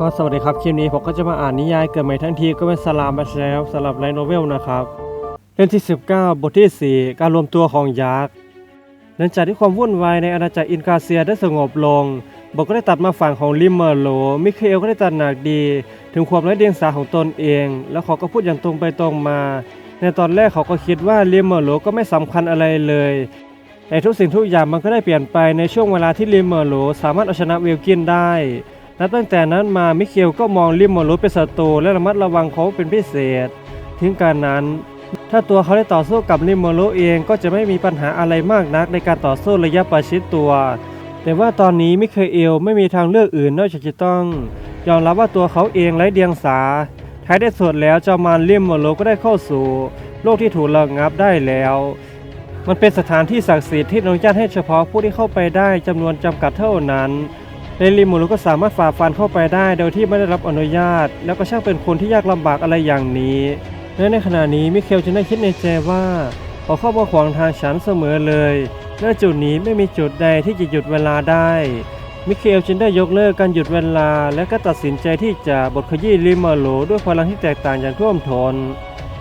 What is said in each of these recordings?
ก็สวัสดีครับคลิปนี้ผมก็จะมาอ่านนิยายเกิดใหม่ทั้งทีก็เป็นสลามบัชแล้วสำหรับไลโนเวลนะครับเล่มที่ 19 บทที่ 4 การรวมตัวของยักษ์หลังจากที่ความวุ่นวายในอาณาจักรอินกาเซียได้สงบลงบอกก็ได้ตัดมาฝั่งของลิมเมอร์โล มิเคเอลก็ได้ตระหนักดี ถึงความไร้เดียงสาของตนเอง แล้วเขาก็พูดอย่างตรงไปตรงมา ในตอนแรกเขาก็คิดว่าลิมเมอร์โลก็ไม่สำคัญอะไรเลยแต่ทุกสิ่งทุกอย่างมันก็ได้เปลี่ยนไปในช่วงเวลาที่ลิมเมอร์โลสามารถเอาชนะเวลกินได้ นับตั้งแต่นั้นมามิเคลก็มองลิมมอรุเป็นศัตรูและระมัดระวังเขาเป็นพิเศษ ถึงการนั้น ถ้าตัวเขาได้ต่อสู้กับลิมมอรุเองก็จะไม่มีปัญหาอะไรมากนักในการต่อสู้ระยะประชิดตัว แต่ว่าตอนนี้มิเคเอลไม่มีทางเลือกอื่นนอกจากจะต้อง ยอมรับว่าตัวเขาเองไร้เดียงสาท้ายได้สุดแล้วเจ้ามารลิมมอรุก็ได้เข้าสู่ โลกที่ถูกระงับได้แล้ว มันเป็นสถานที่ศักดิ์สิทธิ์ที่อนุญาตให้เฉพาะผู้ที่เข้าไปได้จำนวนจำกัดเท่านั้น เลลิมูรุก็สามารถฝ่าฟันเข้าไปได้โดยที่ไม่ได้รับอนุญาต แล้วก็ช่างเป็นคนที่ยากลำบากอะไรอย่างนี้และในขณะนี้มิเคลจึงได้คิดในใจว่าเขาเข้ามาขวางทางฉันเสมอเลยณจุดนี้ไม่มีจุดใดที่จะหยุดเวลาได้ มิเคลจึงได้ยกเลิกการหยุดเวลา และก็ตัดสินใจที่จะบทขยี้ลิมาโลด้วยพลังที่แตกต่างอย่างท่วมทน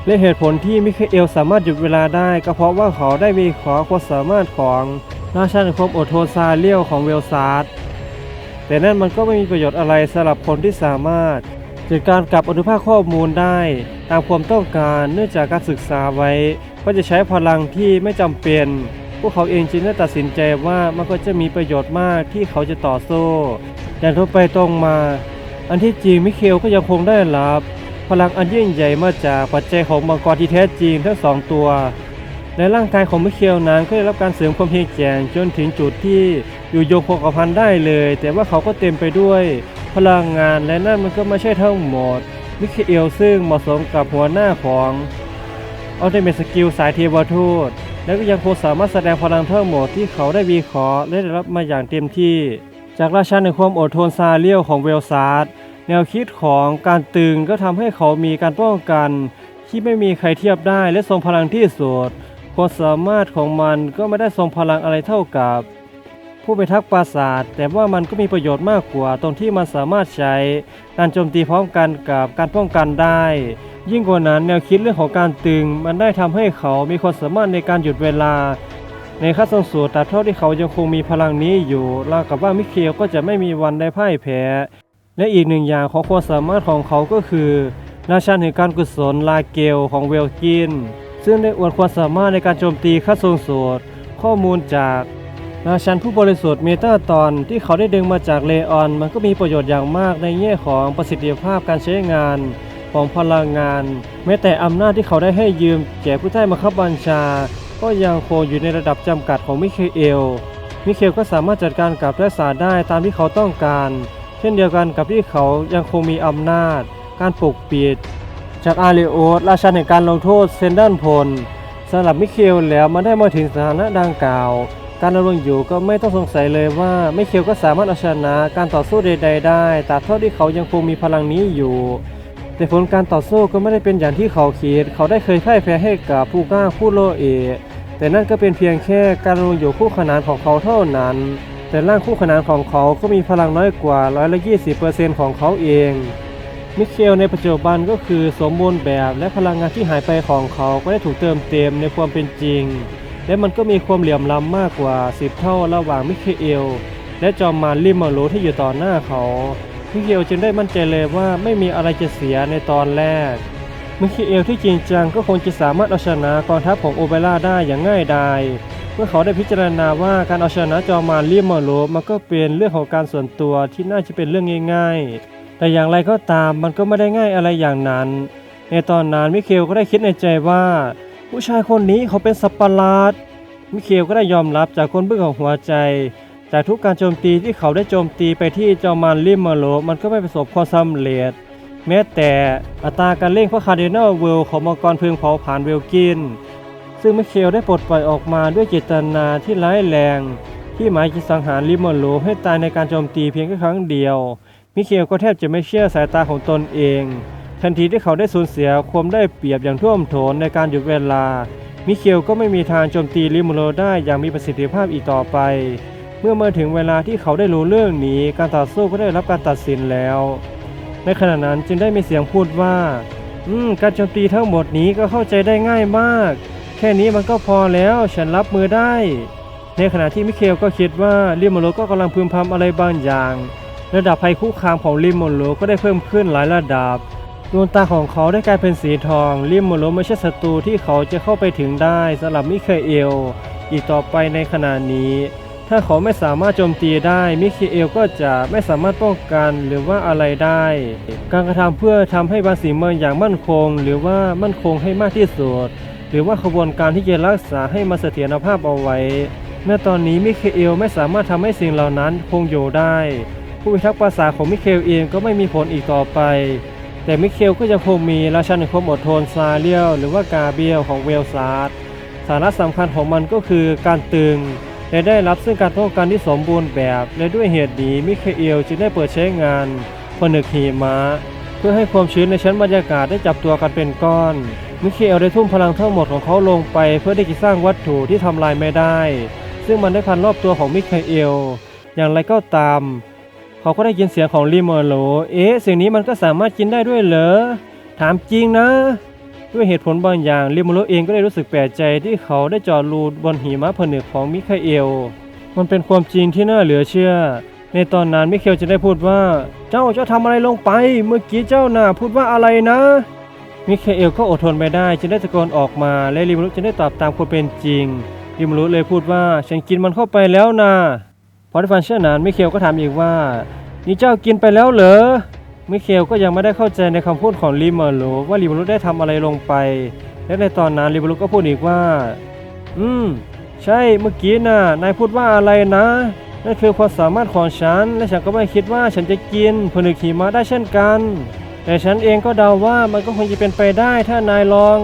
และเหตุผลที่มิเคเอลสามารถหยุดเวลาได้ก็เพราะว่าเขาได้วิเคราะห์ความสามารถของราชาแห่งความอดทนซาเลียวของเวลซาร์ แต่นั่นมันก็ไม่มีประโยชน์อะไรสำหรับคนที่สามารถจัดการกับอนุภาคข้อมูลได้ ตามความต้องการเนื่องจากการศึกษาไว้ว่าจะใช้พลังที่ไม่จำเป็น พวกเขาเองจึงได้ตัดสินใจว่ามันก็จะมีประโยชน์มากที่เขาจะต่อสู้อย่างตรงไปตรงมา อันที่จริงมิเคลก็ยังคงได้รับ พลังอันยิ่งใหญ่มาจากปัจจัยของมังกรที่แท้จริงทั้งสองตัว ในร่างกายของมิเคลนั้นก็ได้รับการเสริมความเพียงแกร่งจนถึงจุดที่อยู่โยงคงกพันได้เลย แต่ว่าเขาก็เต็มไปด้วยพลังงานและนั่นมันก็ไม่ใช่ทั้งหมดมิเคเอลซึ่งเหมาะสมกับหัวหน้าของอัลติเมทสกิลสายเทวทูตและก็ยังคงสามารถแสดงพลังทั้งหมดที่เขาได้วิเคราะห์และได้รับมาอย่างเต็มที่ จากราชาในความอดทนซาเลียวของเวลซาร์ดแนวคิดของการตึงก็ทำให้เขามีการป้องกัน ที่ไม่มีใครเทียบได้และทรงพลังที่สุด ความสามารถของมันก็ไม่ได้ทรงพลังอะไรเท่ากับ ผู้ไปทักปราสาทแต่ว่ามันก็มีประโยชน์มากกว่าตรงที่มันสามารถใช้การโจมตีพร้อมกันกับการป้องกันได้ ยิ่งกว่านั้นแนวคิดเรื่องของการตึง มันได้ทำให้เขามีความสามารถในการหยุดเวลา ในขั้นสูงสุดแต่เท่าที่เขายังคงมีพลังนี้อยู่ราวกับว่ามิเคลก็จะไม่มีวันได้พ่ายแพ้และอีกหนึ่งอย่างของความสามารถของเขาก็คือราชาแห่งการกุศลลาเกลของเวลกิน ซึ่งได้อวดความสามารถในการโจมตีขั้นสูงสุดข้อมูลจากราชันผู้บริสุทธิ์เมตาตอนที่เขาได้ดึงมาจากเลออน มันก็มีประโยชน์อย่างมากในแง่ของประสิทธิภาพการใช้งานของพลังงาน แม้แต่อำนาจที่เขาได้ให้ยืมแก่ผู้ใต้บังคับบัญชา ก็ยังคงอยู่ในระดับจำกัดของมิเคเอล มิเคลก็สามารถจัดการกับรักษาได้ตามที่เขาต้องการ เช่นเดียวกันกับที่เขายังคงมีอำนาจ การปกปิด จากอาริโอสราชันแห่งการลงโทษเซนดันพลสำหรับมิเคลแล้วมันได้มาถึงสถานะดังกล่าว การดำรงอยู่ก็ไม่ต้องสงสัยเลยว่ามิเคลก็สามารถเอาชนะการต่อสู้ใด ๆ ได้ตราบเท่าที่เขายังคงมีพลังนี้อยู่ แต่ผลการต่อสู้ก็ไม่ได้เป็นอย่างที่เขาคิด เขาได้เคยพ่ายแพ้ให้กับผู้กล้าผู้โลเอแต่นั่นก็เป็นเพียงแค่การดำรงอยู่คู่ขนานของเขาเท่านั้น แต่ร่างคู่ขนานของเขาก็มีพลังน้อยกว่าร้อยละ20%ของเขาเอง มิเคลในปัจจุบันก็คือสมบูรณ์แบบและพลังงานที่หายไปของเขาก็ได้ถูกเติมเต็มในความเป็นจริง และมันก็มีความเหลื่อมล้ำมากกว่า 10 เท่าระหว่างมิเคเอล และจอมมารลิมมาโลที่อยู่ต่อหน้าเขามิเคเอลจึงได้มั่นใจเลยว่าไม่มีอะไรจะเสียในตอนแรกมิเคเอลที่จริงจังก็คงจะสามารถเอาชนะกองทัพของโอเบร่าได้อย่างง่ายดายเมื่อเขาได้พิจารณาว่าการเอาชนะจอมมารลิมมาโลมันก็เป็นเรื่องของการส่วนตัวที่น่าจะเป็นเรื่องง่าย ๆ แต่อย่างไรก็ตามมันก็ไม่ได้ง่ายอะไรอย่างนั้น ในตอนนั้นมิเคลก็ได้คิดในใจว่า ผู้ชายคนนี้เขาเป็นสัตว์ปหลาดมิเคลก็ได้ยอมรับจากคนเบื้องของหัวใจ จากทุกการโจมตีที่เขาได้โจมตีไปที่จอมมารลิมมาโลมันก็ไม่ประสบความสำเร็จ แม้แต่อัตราการเร่งพระคาร์ดินัลเวลของมังกรเพึงเผาผลาญเวลกิน ซึ่งมิเคลได้ปลดปล่อยออกมาด้วยเจตนาที่ร้ายแรง ที่หมายจะสังหารลิมมาโลให้ตายในการโจมตีเพียงแค่ครั้งเดียว มิเคลก็แทบจะไม่เชื่อสายตาของตนเอง ทันทีที่เขาได้สูญเสียความได้เปรียบอย่างท่วมท้นในการหยุดเวลา มิเคลก็ไม่มีทางโจมตีลิมูโลได้อย่างมีประสิทธิภาพอีกต่อไป เมื่อมาถึงเวลาที่เขาได้รู้เรื่องนี้ การต่อสู้ก็ได้รับการตัดสินแล้ว ในขณะนั้นจึงได้มีเสียงพูดว่า อืม การโจมตีทั้งหมดนี้ก็เข้าใจได้ง่ายมาก แค่นี้มันก็พอแล้ว ฉันรับมือได้ ในขณะที่มิเคลก็คิดว่าลิโมโลก็กำลังพึมพำอะไรบางอย่าง ระดับภัยคุกคามของลิโมโลก็ได้เพิ่มขึ้นหลายระดับดวงตาของเขาได้กลายเป็นสีทองลิโมโลไม่ใช่ศัตรูที่เขาจะเข้าไปถึงได้สำหรับมิเคเอล อีกต่อไปในขณะนี้ ถ้าเขาไม่สามารถโจมตีได้มิเคเอลก็จะไม่สามารถป้องกันหรือว่าอะไรได้ การกระทำเพื่อทำให้บางสิ่งบางอย่างมั่นคง หรือว่ามั่นคงให้มากที่สุดหรือว่าขบวนการที่จะรักษาให้มาเสถียรภาพเอาไว้เมื่อตอนนี้มิเคเอลไม่สามารถทำให้สิ่งเหล่านั้นคงอยู่ได้ ผู้พิทักษ์ปราสาทของมิเคลเองก็ไม่มีผลอีกต่อไป แต่มิเคลก็ยังคงมีราชันแห่งความอดทนซาเลียลหรือว่ากาเบียลของเวลซาร์ดสาระสำคัญของมันก็คือการตึงและได้รับซึ่งการป้องกันที่สมบูรณ์แบบ และด้วยเหตุนี้มิเคเอลจึงได้เปิดใช้งานผนึกหิมะเพื่อให้ความชื้นในชั้นบรรยากาศได้จับตัวกันเป็นก้อนมิเคเอลได้ทุ่มพลังทั้งหมดของเขาลงไป เพื่อได้สร้างวัตถุที่ทำลายไม่ได้ ซึ่งมันได้พันรอบตัวของมิเคเอลอย่างไรก็ตาม เขาก็ได้ยินเสียงของลิโมโลเอ๊ะสิ่งนี้มันก็สามารถกินได้ด้วยเหรอ ถามจริงนะ ด้วยเหตุผลบางอย่างลิโมโลเองก็ได้รู้สึกแปลกใจที่เขาได้จอดรูบนหิมะผนึกของมิคาเอล มันเป็นความจริงที่น่าเหลือเชื่อ ในตอนนั้นมิเคลจะได้พูดว่า เจ้าจะทำอะไรลงไป เมื่อกี้เจ้าน่ะพูดว่าอะไรนะมิเคเอลก็อดทนไม่ได้จึงได้ตะโกนออกมา และลิมโลจึงได้ตอบตามความเป็นจริงลิมโลเลยพูดว่าฉันกินมันเข้าไปแล้วนะ อได้ฟังเช่นนั้นมิเคลก็ถามอีกว่า นี่เจ้ากินไปแล้วเหรอมิเคลก็ยังไม่ได้เข้าใจในคำพูดของลิมาโลว่าลิมาโลได้ทำอะไรลงไป และในตอนนั้นลิมาโลก็พูดอีกว่า อืม ใช่เมื่อกี้น่ะนายพูดว่าอะไรนะนั่นคือความสามารถของฉัน และฉันก็ไม่คิดว่าฉันจะกินผนึกหิมะได้เช่นกัน แต่ฉันเองก็เดาว่ามันก็คงจะเป็นไปได้ถ้านายลอง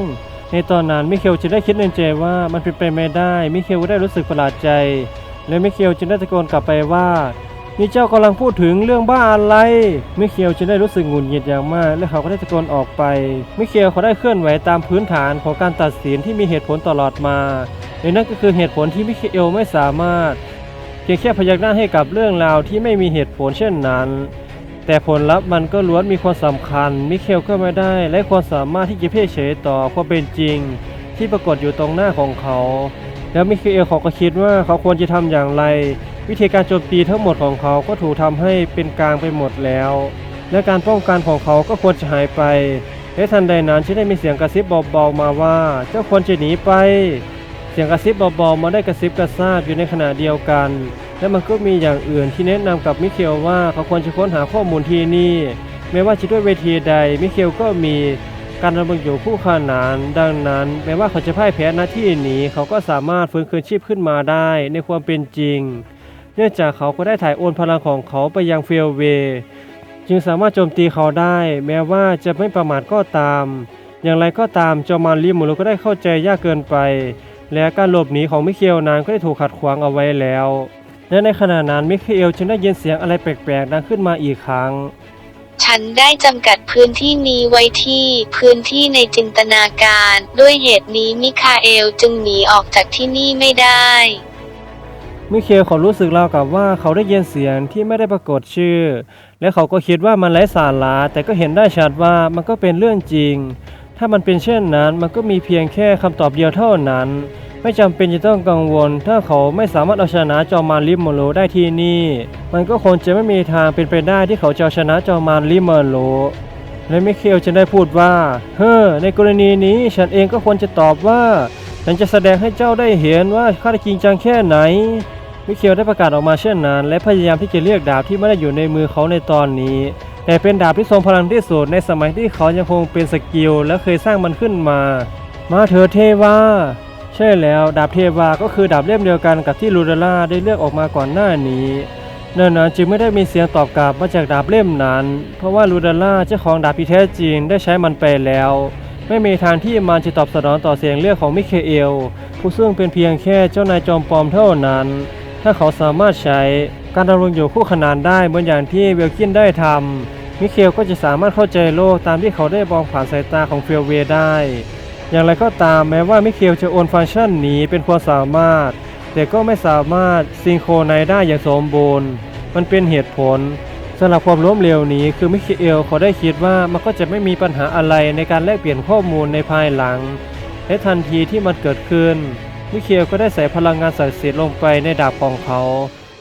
ในตอนนั้นมิเคลจะได้คิดในใจว่ามันเป็นไปไม่ได้มิเคลก็ได้รู้สึกประหลาดใจ และมิเคลจึงได้ตะโกนกลับไปว่านี่เจ้ากำลังพูดถึงเรื่องบ้าอะไรมิเคลจึงได้รู้สึกหงุดหงิดอย่างมาก และเขาก็ได้ตะโกนออกไปมิเคลเขาได้เคลื่อนไหวตามพื้นฐานของการตัดสินที่มีเหตุผลตลอดมาและนั่นก็คือเหตุผลที่มิเคลไม่สามารถเพียงแค่พยักหน้าให้กับเรื่องราวที่ไม่มีเหตุผลเช่นนั้น แต่ผลลัพธ์มันก็ล้วนมีความสำคัญ มิเคลก็ไม่ได้และความสามารถที่จะเพ่เฉยต่อความเป็นจริง ที่ปรากฏอยู่ตรงหน้าของเขา แล้วมิเคเอลเขาก็คิดว่าเขาควรจะทำอย่างไร วิธีการโจมตีทั้งหมดของเขาก็ถูกทำให้เป็นกลางไปหมดแล้ว และการป้องกันของเขาก็ควรจะหายไปและทันใดนั้นที่ได้มีเสียงกระซิบเบาๆมาว่า เจ้าควรจะหนีไป เสียงกระซิบเบาๆมาได้กระซิบกระซาบอยู่ในขณะเดียวกัน และมันก็มีอย่างอื่นที่แนะนำกับมิเคลว่าเขาควรจะค้นหาข้อมูลที่นี่ ไม่ว่าจะด้วยเวทีใดมิเคลก็มี การดำรงอยู่คู่ขนาน ดังนั้น แม้ว่าเขาจะพ่ายแพ้หน้าที่นี้เขาก็สามารถฟื้นคืนชีพขึ้นมาได้ในความเป็นจริง เนื่องจากเขาก็ได้ถ่ายโอนพลังของเขาไปยังเฟลเวย์จึงสามารถโจมตีเขาได้ แม้ว่าจะไม่ประมาทก็ตาม อย่างไรก็ตามจอมานลิมูโรก็ได้เข้าใจยากเกินไป และการหลบหนีของมิเคลนั้นก็ได้ถูกขัดขวางเอาไว้แล้วและในขณะนั้นมิเคเอลจึงได้ยินเสียงอะไรแปลกๆดังขึ้นมาอีกครั้ง ฉันได้จำกัดพื้นที่นี้ไว้ที่พื้นที่ในจินตนาการ ด้วยเหตุนี้มิคาเอลจึงหนีออกจากที่นี่ไม่ได้ มิเคลเขารู้สึกราวกับว่าเขาได้ยินเสียงที่ไม่ได้ปรากฏชื่อ และเขาก็คิดว่ามันไร้สาระแต่ก็เห็นได้ชัดว่ามันก็เป็นเรื่องจริง ถ้ามันเป็นเช่นนั้นมันก็มีเพียงแค่คำตอบเดียวเท่านั้น ไม่จำเป็นจะต้องกังวล ถ้าเขาไม่สามารถเอาชนะจอมานลิมโมโลได้ที่นี่ มันก็คงจะไม่มีทางเป็นไปได้ที่เขาจะชนะจอมานลิมโมโลและมิเคลจะได้พูดว่า เฮ้อ ในกรณีนี้ฉันเองก็ควรจะตอบว่า ฉันจะแสดงให้เจ้าได้เห็นว่าข้าได้จริงจังแค่ไหน มิเคลได้ประกาศออกมาเช่นนั้น และพยายามที่จะเรียกดาบที่ไม่ได้อยู่ในมือเขาในตอนนี้ แต่เป็นดาบที่ทรงพลังที่สุดในสมัยที่เขายังคงเป็นสกิลและเคยสร้างมันขึ้นมา มาเถอเทวา ช่แล้วดาบเทวาก็คือดาบเล่มเดียวกันกับที่ลูเดล่าได้เลือกออกมาก่อนหน้านี้นั่นนะจึงไม่ได้มีเสียงตอบกลับมาจากดาบเล่มนั้น เพราะว่าลูเดล่าเจ้าของดาบที่แท้จริงได้ใช้มันไปแล้ว ไม่มีทางที่มันจะตอบสนองต่อเสียงเรียกของมิเคเอล ผู้ซึ่งเป็นเพียงแค่เจ้านายจอมปลอมเท่านั้น ถ้าเขาสามารถใช้การดำรงอยู่คู่ขนานได้เหมือนอย่างที่เวลคินได้ทำมิเคลก็จะสามารถเข้าใจโลกตามที่เขาได้มองผ่านสายตาของเฟลเวได้ อย่างไรก็ตามแม้ว่ามิเคลจะโอนฟังก์ชันนี้เป็นความสามารถ แต่ก็ไม่สามารถซิงโครไนได้อย่างสมบูรณ์ มันเป็นเหตุผลสำหรับความล้มเหลวนี้คือมิเคเอลเขาได้คิดว่ามันก็จะไม่มีปัญหาอะไรในการแลกเปลี่ยนข้อมูลในภายหลัง และทันทีที่มันเกิดขึ้น มิเคเอลก็ได้ใส่พลังงานศักดิ์สิทธิ์ลงไปในดาบของเขา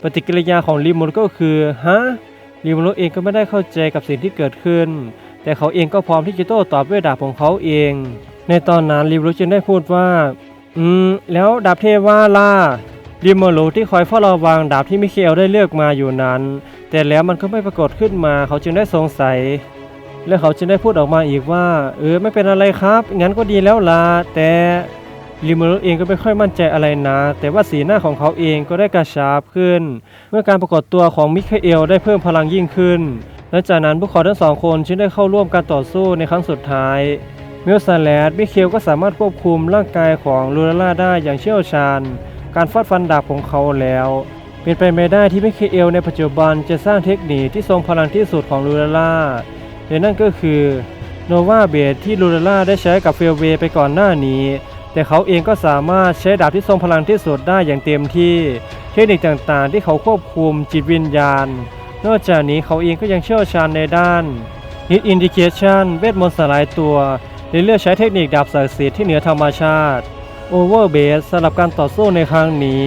ปฏิกิริยาของริมุนก็คือฮะริมุนเองก็ไม่ได้เข้าใจกับสิ่งที่เกิดขึ้น แต่เขาเองก็พร้อมที่จะโต้ตอบด้วยดาบของเขาเอง ในตอนนั้นริมุนจึงได้พูดว่า อืม แล้วดาบเทว่าล่ะริมุนที่คอยเฝ้าระวังดาบที่มิเคเอลได้เลือกมาอยู่นั้น แต่แล้วมันก็ไม่ปรากฏขึ้นมาเขาจึงได้สงสัย และเขาจึงได้พูดออกมาอีกว่า เออไม่เป็นอะไรครับ งั้นก็ดีแล้วล่ะแต่ลิมูรุเองก็ไม่ค่อยมั่นใจอะไรนะ แต่ว่าสีหน้าของเขาเองก็ได้กระชับขึ้น เมื่อการปรากฏตัวของมิคาเอลได้เพิ่มพลังยิ่งขึ้นและจากนั้นพวกเขาทั้งสองคนจึงได้เข้าร่วมการต่อสู้ในครั้งสุดท้าย เมลซาแลดมิเคลก็สามารถควบคุมร่างกายของลูลาล่าได้อย่างเชี่ยวชาญ การฟาดฟันดาบของเขาแล้ว เป็นไปไม่ได้ที่มิเคเอลในปัจจุบันจะสร้างเทคนิคที่ทรงพลังที่สุดของลูลาล่าและนั่นก็คือโนวาเบดที่ลูลาล่าได้ใช้กับเฟลเวไปก่อนหน้านี้ แต่เขาเองก็สามารถใช้ดาบที่ทรงพลังที่สุดได้อย่างเต็มที่ เทคนิคต่างๆ ที่เขาควบคุมจิตวิญญาณ นอกจากนี้เขาเองก็ยังเชี่ยวชาญในด้าน Hit Indication เวทมนต์สลายตัว และเลือกใช้เทคนิคดาบศักดิ์สิทธิ์ที่เหนือธรรมชาติ Overbase สสำหรับการต่อสู้ในครั้งนี้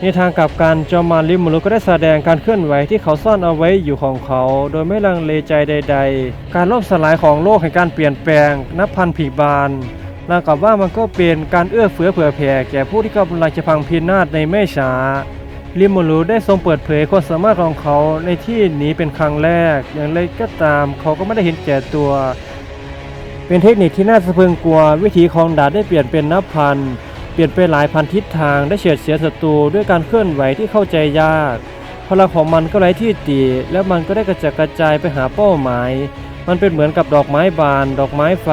ในทางกลับกันจอมานริมุรุก็ได้แสดงการเคลื่อนไหวที่เขาซ่อนเอาไว้อยู่ของเขา โดยไม่ลังเลใจใด ๆ การล่มสลายของโลกแห่งการเปลี่ยนแปลง นับพันผีบานราวกับว่ามันก็เป็นการเอื้อเฟื้อเผื่อแผ่แก่ผู้ที่กำลังจะพังพินาศในไม่ช้าริมูรุได้ทรงเปิดเผยความสามารถของเขาในที่นี้เป็นครั้งแรก อย่างไรก็ตามเขาก็ไม่ได้เห็นแก่ตัว เป็นเทคนิคที่น่าสะพรึงกลัว วิธีของดาบได้เปลี่ยนเป็นนับพัน เปลี่ยนไปหลายพันทิศทางได้เฉียดเสียศัตรูด้วยการเคลื่อนไหวที่เข้าใจยากพลังของมันก็ไร้ที่ติและมันก็ได้กระจัดกระจายไปหาเป้าหมาย มันเป็นเหมือนกับดอกไม้บาน ดอกไม้ไฟ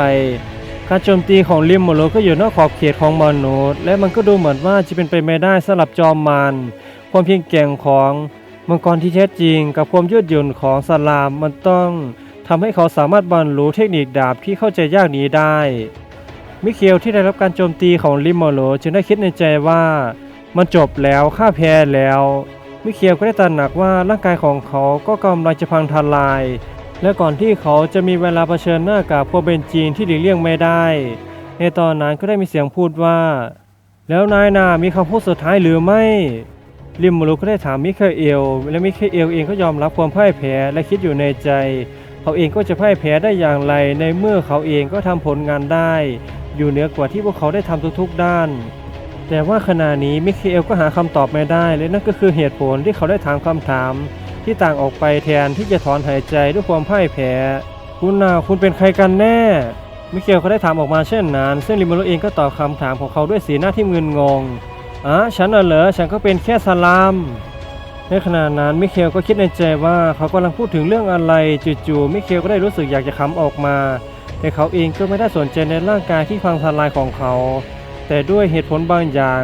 การโจมตีของริมโมโลก็อยู่นอกขอบเขตของมนุษย์และมันก็ดูเหมือนว่าจะเป็นไปไม่ได้สำหรับจอมมารความเพียงแก่งของมังกรที่แท้จริง กับความยืดหยุ่นของสลามมันต้อง ทำให้เขาสามารถบรรลุเทคนิคดาบที่เข้าใจยากนี้ได้ มิเคลที่ได้รับการโจมตีของลิมโมโลจึงได้คิดในใจว่ามันจบแล้วข้าแพ้แล้ว มิเคลก็ได้ตระหนักว่าร่างกายของเขาก็กำลังจะพังทลาย และก่อนที่เขาจะมีเวลาเผชิญหน้ากับความเป็นจริงที่หลีกเลี่ยงไม่ได้ ในตอนนั้นก็ได้มีเสียงพูดว่า แล้วนายนามีคำพูดสุดท้ายหรือไม่ลิมโมโลก็ได้ถามมิเคาเอล และมิเคาเอลเองก็ยอมรับความพ่ายแพ้และคิดอยู่ในใจ เขาเองก็จะพ่ายแพ้ได้อย่างไร ในเมื่อเขาเองก็ทำผลงานได้ อยู่เหนือกว่าที่พวกเขาได้ทำทุกๆด้าน แต่ว่าขณะนี้มิเคเอลก็หาคำตอบไม่ได้และนั่นก็คือเหตุผลที่เขาได้ถามคำถาม ที่ต่างออกไปแทนที่จะถอนหายใจด้วยความพ่ายแพ้คุณนาคุณเป็นใครกันแน่มิเคลเขาได้ถามออกมาเช่นนั้น ซึ่งลิมูโรเองก็ตอบคำถามของเขาด้วยสีหน้าที่มึนงงอะฉันน่ะเหรอฉันก็เป็นแค่สลาม ในขณะนั้นมิเคลก็คิดในใจว่าเขากำลังพูดถึงเรื่องอะไรจู่ๆมิเคลก็ได้รู้สึกอยากจะขำออกมา แต่เขาเองก็ไม่ได้สนใจในร่างกายที่พังทลายของเขา แต่ด้วยเหตุผลบางอย่าง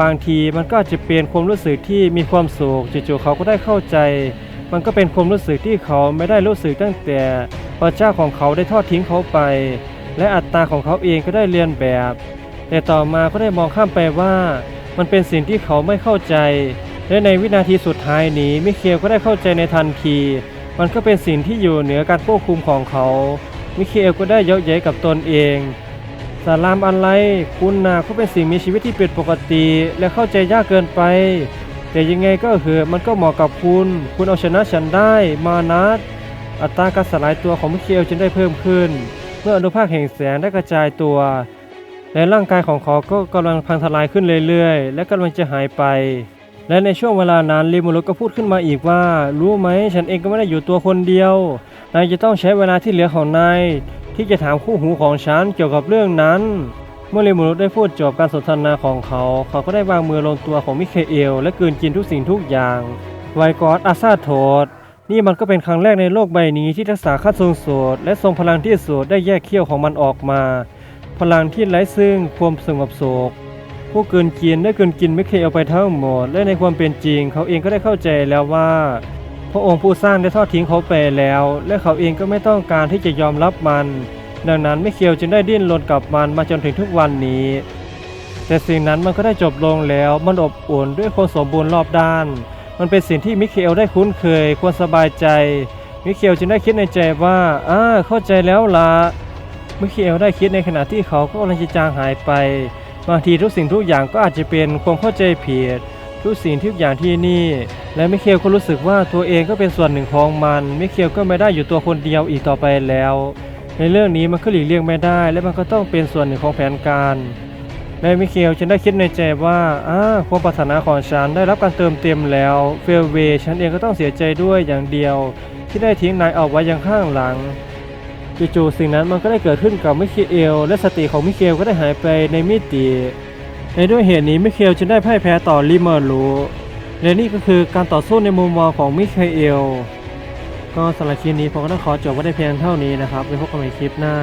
บางทีมันก็อาจจะเป็นความรู้สึกที่มีความสุขจู่ๆเขาก็ได้เข้าใจ มันก็เป็นความรู้สึกที่เขาไม่ได้รู้สึกตั้งแต่พระเจ้าของเขาได้ทอดทิ้งเขาไป และอัตตาของเขาเองก็ได้เรียนแบบ แต่ต่อมาก็ได้มองข้ามไปว่า มันเป็นสิ่งที่เขาไม่เข้าใจ และในวินาทีสุดท้ายนี้มิเคลก็ได้เข้าใจในทันที มันก็เป็นสิ่งที่อยู่เหนือการควบคุมของเขา มิเคลก็ได้เยาะเย้ยกับตนเองสารามอะไรคุณนาก็เป็นสิ่งมีชีวิตที่เป็นปกติ และเข้าใจยากเกินไป แต่ยังไงก็เหอะมันก็เหมาะกับคุณ คุณเอาชนะฉันได้มานัดอัตราการสลายตัวของมิเคลจึงได้เพิ่มขึ้น เมื่ออนุภาคแห่งแสงได้กระจายตัวและร่างกายของเขาก็กำลังพังทลายขึ้นเรื่อยๆ และกำลังจะหายไป และในช่วงเวลานั้นลิมูรุก็พูดขึ้นมาอีกว่า รู้ไหมฉันเองก็ไม่ได้อยู่ตัวคนเดียวนายจะต้องใช้เวลาที่เหลือของนายที่จะถามคู่หูของฉันเกี่ยวกับเรื่องนั้น เมื่อลิมูรุได้พูดจบการสนทนาของเขา เขาก็ได้วางมือลงตัวของมิเคเอล และกืนกินทุกสิ่งทุกอย่าง ไวกอดอาซาโทดนี่มันก็เป็นครั้งแรกในโลกใบนี้ที่ทักษะขั้นสูงสุดและทรงพลังที่สุดได้แยกเขี้ยวของมันออกมา พลังที่ไร้ซึ่งความสงบสุข ผู้เกินกินได้เกินกินไม่เคยเอาไปทั้งหมด และในความเป็นจริง เขาเองก็ได้เข้าใจแล้วว่า พระองค์ผู้สร้างได้ทอดทิ้งเขาไปแล้ว และเขาเองก็ไม่ต้องการที่จะยอมรับมัน ดังนั้นไม่เคียวจึงได้ดิ้นรนกับมันมาจนถึงทุกวันนี้ แต่สิ่งนั้นมันก็ได้จบลงแล้ว มันอบอุ่นด้วยความสมบูรณ์รอบด้าน มันเป็นสิ่งที่มิเคลได้คุ้นเคย ควรสบายใจ มิเคลจึงได้คิดในใจว่าอ่าเข้าใจแล้วละมิเคลได้คิดในขณะที่เขาก็กำลังจะจางหายไป บางทีทุกสิ่งทุกอย่างก็อาจจะเป็นความเข้าใจผิดทุกสิ่งทุกอย่างที่นี่ และมิเคลก็รู้สึกว่าตัวเองก็เป็นส่วนหนึ่งของมันมิเคลก็ไม่ได้อยู่ตัวคนเดียวอีกต่อไปแล้ว ในเรื่องนี้มันก็หลีกเลี่ยงไม่ได้ และมันก็ต้องเป็นส่วนหนึ่งของแผนการและมิเคลจึงได้คิดในใจว่าอ่าความปรารถนาของฉันได้รับการเติมเต็มแล้วเฟลเวฉันเองก็ต้องเสียใจด้วยอย่างเดียว ที่ได้ทิ้งนายเอาไว้ยังข้างหลัง จู่ๆสิ่งนั้นมันก็ได้เกิดขึ้นกับมิเคเอล และสติของมิเคเอลก็ได้หายไปในมิติในด้วยเหตุนี้มิเคเอลจึงได้พ่ายแพ้ต่อลิเมอร์ลูและนี่ก็คือการต่อสู้ในมุมมองของมิเคเอล ก็สำหรับคลิปนี้ผมก็ต้องขอจบไว้ได้เพียงเท่านี้นะครับไว้พบกันใหม่คลิปหน้า